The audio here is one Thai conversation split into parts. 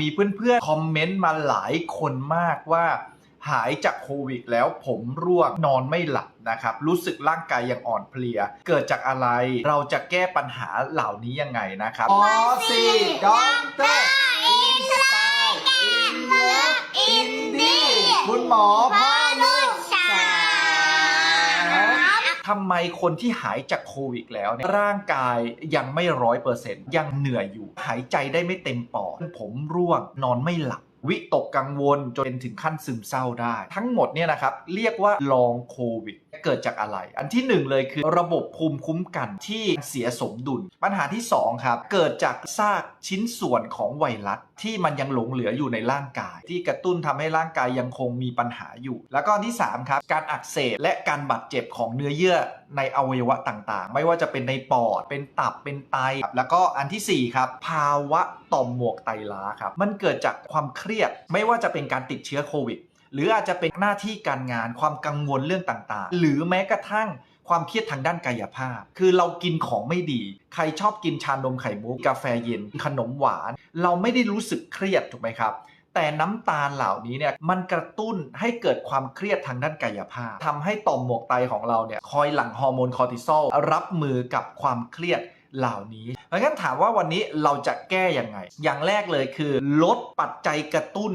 มีเพื่อนๆ คอมเมนต์มาหลายคนมากว่าหายจากโควิดแล้วผมร่วงนอนไม่หลับนะครับ รู้สึกร่างกายยังอ่อนเพลีย เกิดจากอะไรเราจะแก้ปัญหาเหล่านี้ยังไงนะครับหมอสีด็อกเตอร์อินสไตล์อินเลิฟอินดี้คุณหมอ ทำไมคนที่หายจากโควิดแล้วเนี่ยร่างกายยังไม่ร้อยเปอร์เซ็นต์ยังเหนื่อยอยู่ หายใจได้ไม่เต็มปอดผมร่วงนอนไม่หลับ วิตกกังวลจนเป็นถึงขั้นซึมเศร้าได้ ทั้งหมดเนี่ยนะครับเรียกว่าลองโควิดเกิดจากอะไร อันที่หนึ่งเลยคือระบบภูมิคุ้มกันที่เสียสมดุล ปัญหาที่สองครับ เกิดจากซากชิ้นส่วนของไวรัสที่มันยังหลงเหลืออยู่ในร่างกาย ที่กระตุ้นทำให้ร่างกายยังคงมีปัญหาอยู่ แล้วก็ที่สามครับ การอักเสบและการบาดเจ็บของเนื้อเยื่อในอวัยวะต่างๆ ไม่ว่าจะเป็นในปอด เป็นตับ เป็นไต แล้วก็อันที่สี่ครับ ภาวะต่อมหมวกไตล้าครับ มันเกิดจากความเครียด ไม่ว่าจะเป็นการติดเชื้อโควิด หรืออาจจะเป็นหน้าที่การงาน ความกังวลเรื่องต่างๆ หรือแม้กระทั่งความเครียดทางด้านกายภาพ คือเรากินของไม่ดี ใครชอบกินชานมไข่มุก กาแฟเย็น ขนมหวาน เราไม่ได้รู้สึกเครียดถูกไหมครับ แต่น้ำตาลเหล่านี้เนี่ยมันกระตุ้นให้เกิดความเครียดทางด้านกายภาพทำให้ต่อมหมวกไตของเราเนี่ยคอยหลั่งฮอร์โมนคอร์ติซอลรับมือกับความเครียดเหล่านี้เพราะงั้นถามว่าวันนี้เราจะแก้ยังไง อย่างแรกเลยคือ ลดปัจจัยกระตุ้น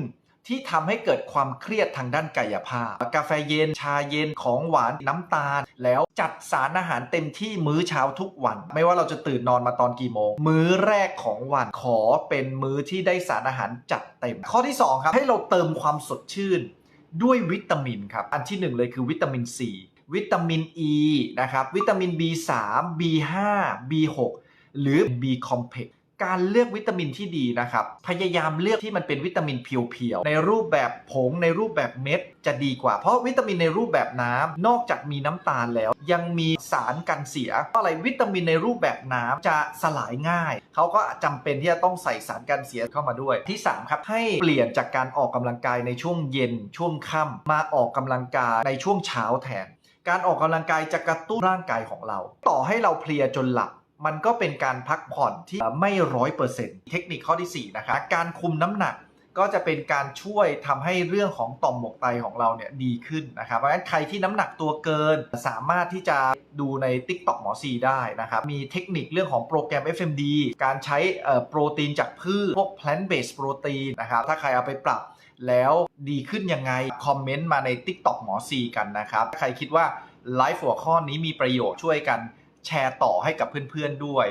ที่ทำให้เกิดความเครียดทางด้านกายภาพ กาแฟเย็น ชาเย็นของหวานน้ำตาล แล้วจัดสารอาหารเต็มที่มื้อเช้าทุกวัน ไม่ว่าเราจะตื่นนอนมาตอนกี่โมง มื้อแรกของวันขอเป็นมื้อที่ได้สารอาหารจัดเต็ม ข้อที่สองครับ ให้เราเติมความสดชื่น ด้วยวิตามินครับ อันที่หนึ่งเลยคือวิตามิน C วิตามิน E นะครับวิตามิน B3 B5 B6 หรือ B complex การเลือกวิตามินที่ดีนะครับ พยายามเลือกที่มันเป็นวิตามินเพียวๆ ในรูปแบบผงในรูปแบบเม็ดจะดีกว่า เพราะวิตามินในรูปแบบน้ำนอกจากมีน้ำตาลแล้ว ยังมีสารกันเสียเพราะอะไรวิตามินในรูปแบบน้ำจะสลายง่าย เขาก็จำเป็นที่จะต้องใส่สารกันเสียเข้ามาด้วย ที่ 3 ครับ ให้เปลี่ยนจากการออกกำลังกายในช่วงเย็นช่วงค่ำมาออกกำลังกายในช่วงเช้าแทน การออกกำลังกายจะกระตุ้นร่างกายของเรา ต่อให้เราเพลียจนหลับ มันก็เป็นการพักผ่อนที่ไม่ร้อยเปอร์เซ็นต์เทคนิคข้อที่4นะคะการคุมน้ำหนักก็จะเป็นการช่วยทำให้เรื่องของต่อมหมวกไตของเราเนี่ยดีขึ้นนะครับ เพราะฉะนั้นใครที่น้ำหนักตัวเกินสามารถที่จะดูใน TikTok หมอซีได้นะครับ มีเทคนิคเรื่องของโปรแกรม FMD การใช้โปรตีนจากพืช พวก plant based protein นะครับ ถ้าใครเอาไปปรับแล้วดีขึ้นยังไง คอมเมนต์มาใน TikTok หมอซีกันนะครับ ใครคิดว่าไลฟ์หัวข้อนี้มีประโยชน์ช่วยกัน แชร์ต่อให้กับเพื่อนๆด้วย